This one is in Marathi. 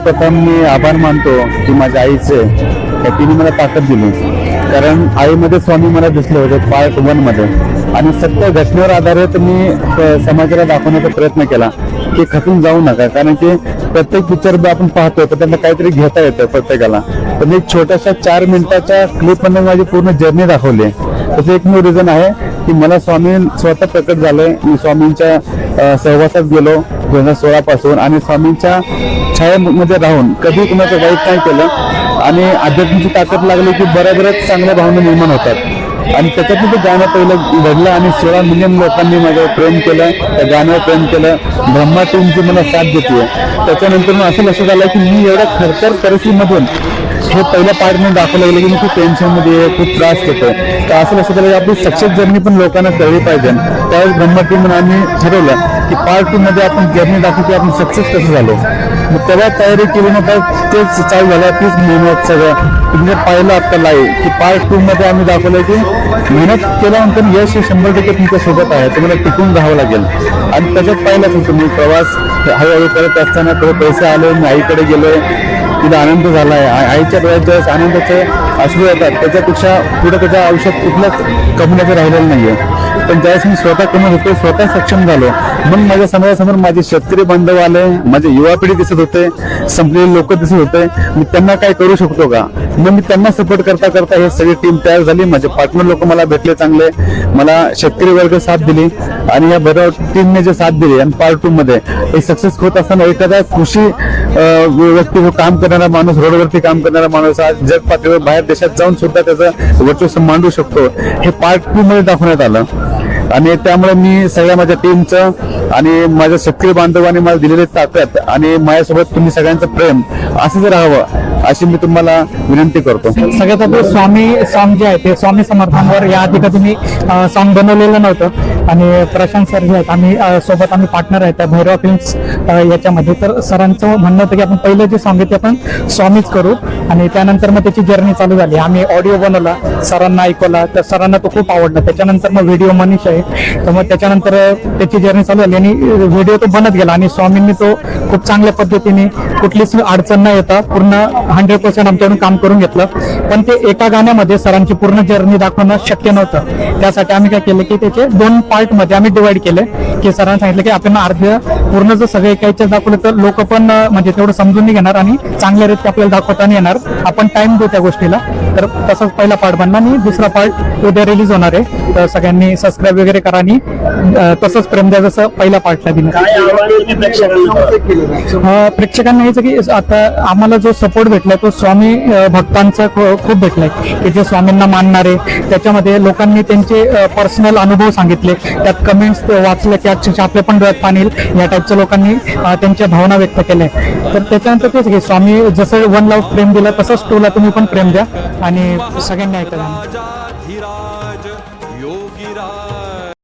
सर्वप्रथम मी आभार मानतो की माझ्या आईचे त्या तिने मला ताकद दिली. कारण आईमध्ये स्वामी मला दिसले होते पार्ट वनमध्ये. आणि सत्य घटनेवर आधारित मी समाजाला दाखवण्याचा प्रयत्न केला की खचून जाऊ नका. कारण की प्रत्येक पिक्चर आपण पाहतो तर त्यांना काहीतरी घेता येतं प्रत्येकाला. पण एक छोट्याशा चार मिनिटाच्या क्लिपमध्ये माझी पूर्ण जर्नी दाखवली त्याचं एकमेव रिझन आहे की मला स्वामी स्वतः प्रकट झालंय. मी स्वामींच्या सहवासात गेलो दोन हजार सोळा पासून आणि स्वामींच्या छायामध्ये राहून कधी कुणाचं वाईट नाही केलं. आणि अध्यात्माची ताकद लागली की बरोबरच चांगल्या भावना निर्माण होतात. आणि त्याच्यातून ते गाणं पहिलं घडलं आणि सोळा मिलियन लोकांनी माझं प्रेम केलं. त्या गाण्यावर प्रेम केलं. ब्रह्मा टीमची मला साथ देते त्याच्यानंतर मग असं लक्षात आलं की मी एवढ्या खरतर परिस्थितीमधून हे पहिल्या पार्टने दाखवलं गेलं की मी खूप टेन्शनमध्ये आहे खूप त्रास घेतो तर असं लक्षात आलं की आपली सक्सेस जर्नी पण लोकांना कळली पाहिजे. त्यावेळेस ब्रह्मा म्हणून आम्ही ठरवलं की पार्ट टू मध्ये आपण जर्नी दाखवू की आपण सक्सेस कसं झालो मग तेव्हा तयारी केली ना तेच चालू झालं तीच मेहनत सगळं. तुम्ही पाहिलं आता लाईव्ह की पार्ट टू मध्ये आम्ही दाखवलं की मेहनत केल्यानंतर यश हे शंभर टक्के तुमच्यासोबत आहे तुम्हाला टिकून राहावं लागेल. आणि त्याच्यात पाहिलं तुम्ही प्रवास हळूहळू करत असताना थोडे पैसे आले मी आईकडे गेलो तिथं आनंद झाला आहे. आईच्या डोळ्यात ज्यावेळेस आनंदाचे अश्रू येतात त्याच्यापेक्षा पुढे त्याच्या आयुष्यात कुठलंच कमवण्याचं राहिलेलं नाही आहे पण ज्यावेळेस मी स्वतः कमवत होतो स्वतः सक्षम झालो मग माझ्या समाजासमोर माझे शेतकरी बांधव आले माझे युवा पिढी दिसत होते संपलेले लोक दिसत होते. मी त्यांना काय करू शकतो का? मग मी त्यांना सपोर्ट करता करता हे सगळी टीम तयार झाली. माझे पार्टनर लोक मला भेटले चांगले. मला शेतकरी वर्ग साथ दिली आणि या बऱ्या टीमने जे साथ दिली आणि पार्ट टू मध्ये हे सक्सेस होत असताना एखादा कृषी व्यक्ती काम करणारा माणूस रोडवरती काम करणारा माणूस आज जग पातळीवर बाहेर देशात जाऊन सुद्धा त्याचं वर्चस्व मांडू शकतो. हे पार्ट टू मध्ये दाखवण्यात आलं. आणि त्यामुळे मी सगळ्या माझ्या टीमचं आणि माझ्या शेतकरी बांधवांनी मला दिलेले ताकद आणि माझ्यासोबत तुम्ही सगळ्यांचं प्रेम असंच राहावं. अशी मी तुम्हाला विनंती करतो. सगळ्यात आधी स्वामी सॉन्ग जे आहे ते स्वामी समर्थांवर या आधी का तुम्ही सॉन्ग बनवलेलं नव्हतं. आणि प्रशांत सर जे आहेत आम्ही सोबत आम्ही पार्टनर आहेत त्या भैरव फिल्म्स याच्यामध्ये. तर सरांचं म्हणणं होतं की आपण पहिलं जे सॉन्ग आहे ते आपण स्वामीच करू. आणि त्यानंतर मग त्याची जर्नी चालू झाली. आम्ही ऑडिओ बनवला सरांना ऐकवला. तर सरांना तो खूप आवडला. त्याच्यानंतर मग व्हिडिओ मनीष आहे. तर मग त्याच्यानंतर त्याची जर्नी चालू झाली. आणि व्हिडिओ तो बनत गेला. आणि स्वामींनी तो खूप चांगल्या पद्धतीने कुठलीच अडचण न येता पूर्ण हंड्रेड पर्सेंट आमच्याकडून काम करून घेतलं. पण ते एका गाण्यामध्ये सरांची पूर्ण जर्नी दाखवणं शक्य नव्हतं. त्यासाठी आम्ही काय केलं की त्याचे दोन पार्टमध्ये आम्ही डिवाइड केले. की सरांनी सांगितलं की आपण अर्ध पूर्ण जर सगळे एकाच्या दाखवलं तर लोक पण म्हणजे तेवढं समजून नाही घेणार आणि चांगल्या रीती आपल्याला दाखवता नाही येणार. आपण टाइम देऊ त्या गोष्टीला. तर तसाच पहिला पार्ट बनला आणि दुसरा पार्ट उद्या रिलीज होणार आहे. तर सगळ्यांनी सबस्क्राईब वगैरे करा आणि तसंच प्रेम द्या जसं पहिल्या पार्टला दिलं. प्रेक्षकांना? हेच की आता आम्हाला जो सपोर्ट भेटलाय तो स्वामी भक्तांचा खूप भेटलाय. की जे स्वामींना मानणारे त्याच्यामध्ये लोकांनी त्यांचे पर्सनल अनुभव सांगितले. त्यात कमेंट्स वाचले की अक्षरशः आपले पण डोळ्यात पाणी येईल. या टाईपच्या लोकांनी त्यांच्या भावना व्यक्त केल्या. तर त्याच्यानंतर तेच की स्वामी जसं वन लव्ह प्रेम दिलं तसंच टूला तुम्ही पण प्रेम द्या. आणि सगळ्यांनी ऐकायला.